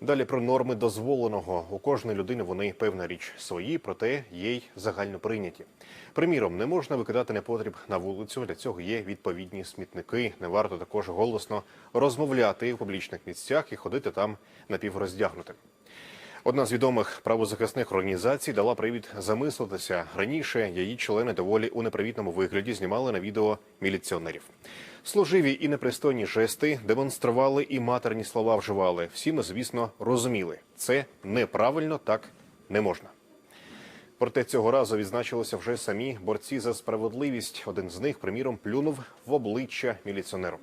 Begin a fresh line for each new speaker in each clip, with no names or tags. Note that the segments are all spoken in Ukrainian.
Далі про норми дозволеного. У кожної людини вони певна річ свої, проте є й загально прийняті. Приміром, не можна викидати непотріб на вулицю. Для цього є відповідні смітники. Не варто також голосно розмовляти в публічних місцях і ходити там напівроздягнутим. Одна з відомих правозахисних організацій дала привід замислитися. Раніше її члени доволі у непривітному вигляді знімали на відео міліціонерів. Служиві і непристойні жести демонстрували і матерні слова вживали. Всі ми, звісно, розуміли, це неправильно, так не можна. Проте цього разу відзначилися вже самі борці за справедливість. Один з них, приміром, плюнув в обличчя міліціонеру.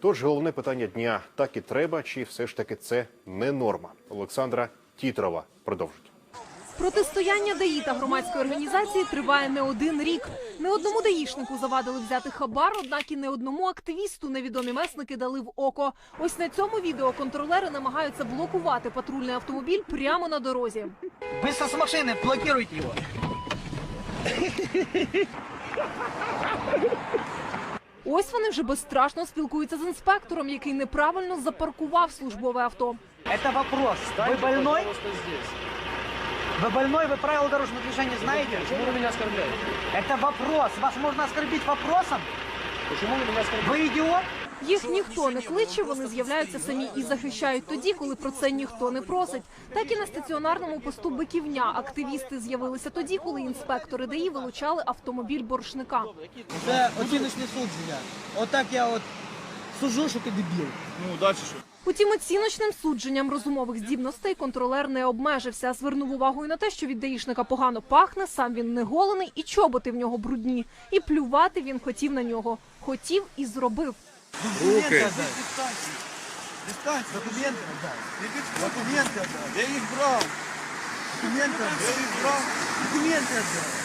Тож головне питання дня: так і треба, чи все ж таки це не норма? Олександра Тітрова продовжить.
Протистояння ДАІ та громадської організації триває не один рік. Не одному даїшнику завадили взяти хабар, однак і не одному активісту невідомі месники дали в око. Ось на цьому відео контролери намагаються блокувати патрульний автомобіль прямо на дорозі.
Быстро с машины, блокируйте его.
Ось вони вже безстрашно спілкуються з інспектором, який неправильно запаркував службове авто.
Это вопрос. Вы больной? Вы больной, вы правила дорожного движения знаете?
Почему вы меня оскорбляете?
Это вопрос. Вас можно оскорбить вопросом?
Почему вы меня оскорбляете?
Вы идиот?
Їх ніхто не кличе, вони з'являються самі і захищають тоді, коли про це ніхто не просить. Так і на стаціонарному посту Биківня активісти з'явилися тоді, коли інспектори ДАІ вилучали автомобіль боржника.
Це оціночний суд зня. Отак я от сужу, що ти дебіл.
Ну, дальше что?
Утім, оціночним судженням розумових здібностей контролер не обмежився. Звернув увагу і на те, що від даїшника погано пахне, сам він не голений, і чоботи в нього брудні. І плювати він хотів на нього. Хотів і зробив.
Документи отдай. Документи отдай.
Я их брал.
Документи отдай.
Я их брал.
Документи отдай.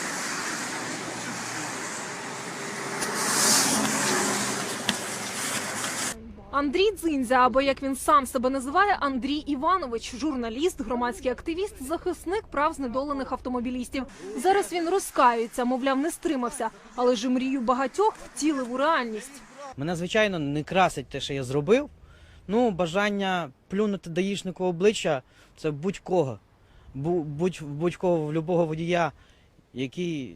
Андрій Дзиндзя, або як він сам себе називає, Андрій Іванович, журналіст, громадський активіст, захисник прав знедолених автомобілістів. Зараз він розкаюється, мовляв, не стримався, але ж мрію багатьох втілив у реальність.
Мене, звичайно, не красить те, що я зробив. Ну, бажання плюнути даїшнику обличчя це будь-кого. Бу- Будь, будь-кого, в любого водія, який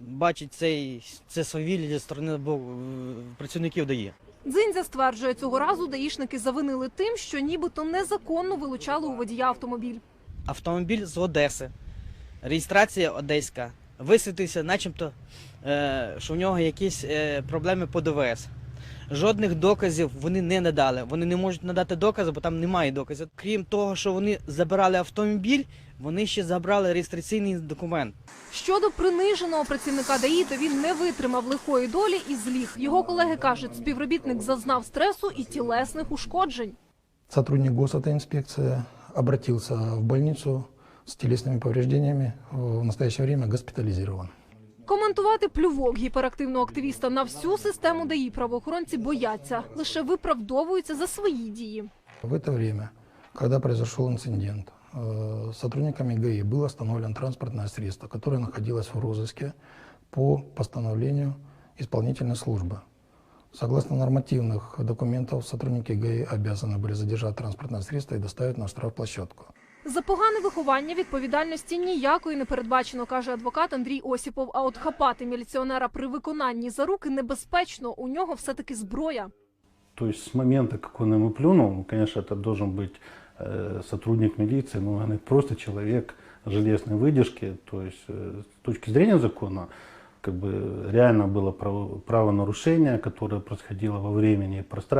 бачить цей, це свавілля зі сторони працівників ДАІ.
Дзиндзя стверджує, цього разу даїшники завинили тим, що нібито незаконно вилучали у водія автомобіль.
Автомобіль з Одеси, реєстрація одеська. Висвітився, начебто, е, що в нього якісь е, проблеми по ДВС. Жодних доказів вони не надали. Вони не можуть надати докази, бо там немає доказів. Крім того, що вони забирали автомобіль, вони ще забрали реєстраційний документ.
Щодо приниженого працівника ДАІ, то він не витримав лихої долі і зліг. Його колеги кажуть, співробітник зазнав стресу і тілесних ушкоджень.
Сотрудник госавтоинспекции обратился в больницу с телесными повреждениями, в настоящее время госпитализирован.
Коментувати плювок гіперактивного активіста на всю систему ДАІ правоохоронці бояться, лише виправдовуються за свої дії.
В это время, когда произошел инцидент, э, сотрудниками ГАИ было остановлено транспортное средство, которое находилось в розыске по постановлению исполнительной службы. Согласно нормативных документов, сотрудники ГАИ обязаны были задержать транспортное средство и доставить на штрафплощадку.
За погане виховання відповідальності ніякої не передбачено, каже адвокат Андрій Осіпов. А от хапати міліціонера при виконанні заруки небезпечно. У нього все таки зброя.
То есть с момента, как он ему плюнул, ну, конечно, это должен быть э, сотрудник милиции, но он просто человек железной выдержки. То есть э, с точки зрения закона, как бы реально было право, правонарушение, которое происходило во времени и пространстве.